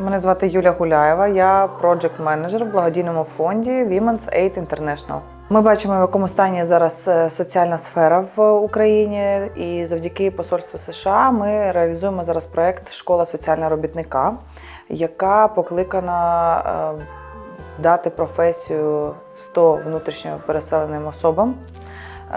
Мене звати Юля Гуляєва, я проджект менеджер в благодійному фонді Women's Aid International. Ми бачимо, в якому стані зараз е, соціальна сфера в Україні, і завдяки посольству США ми реалізуємо зараз проект Школа соціального робітника, яка покликана е, дати професію 100 внутрішньо переселеним особам. е,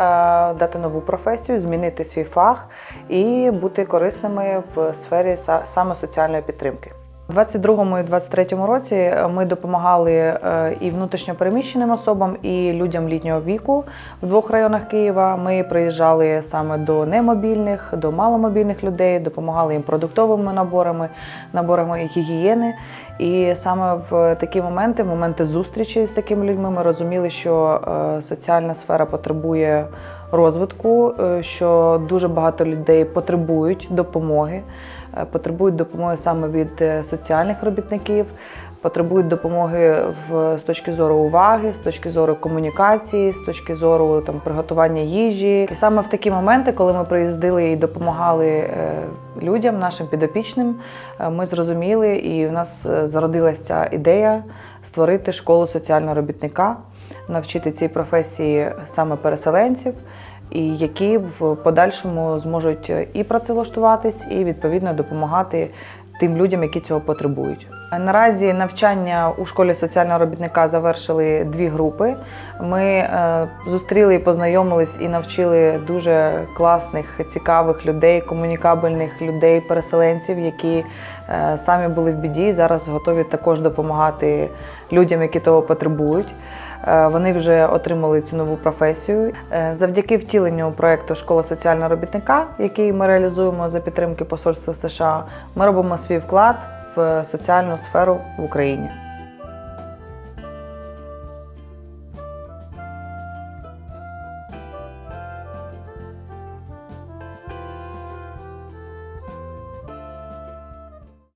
Дати нову професію, змінити свій фах і бути корисними в сфері саме соціальної підтримки. У 22-му і 23-му році ми допомагали е, і внутрішньопереміщеним особам, і людям літнього віку в двох районах Києва. Ми приїжджали саме до немобільних, до маломобільних людей, допомагали їм продуктовими наборами, наборами гігієни. І саме в такі моменти, в моменти зустрічі з такими людьми, ми розуміли, що е, соціальна сфера потребує розвитку, е, що дуже багато людей потребують допомоги, е, потребують допомоги саме від е, соціальних робітників, потребують допомоги в, з точки зору уваги, з точки зору комунікації, з точки зору там, приготування їжі. І саме в такі моменти, коли ми приїздили і допомагали людям, нашим підопічним, ми зрозуміли, і в нас зародилася ця ідея створити школу соціального робітника навчити цій професії саме переселенців, і які в подальшому зможуть і працевлаштуватись, і відповідно допомагати тим людям, які цього потребують. Наразі навчання у школі соціального робітника завершили дві групи. Ми е, зустріли і познайомились і навчили дуже класних, цікавих людей, комунікабельних людей, переселенців, які е, самі були в біді, і зараз готові також допомагати людям, які того потребують. Е, Вони вже отримали цю нову професію. Е, Завдяки втіленню проекту Школа соціального робітника, який ми реалізуємо за підтримки Посольства США, ми робимо свій вклад в соціальну сферу в Україні.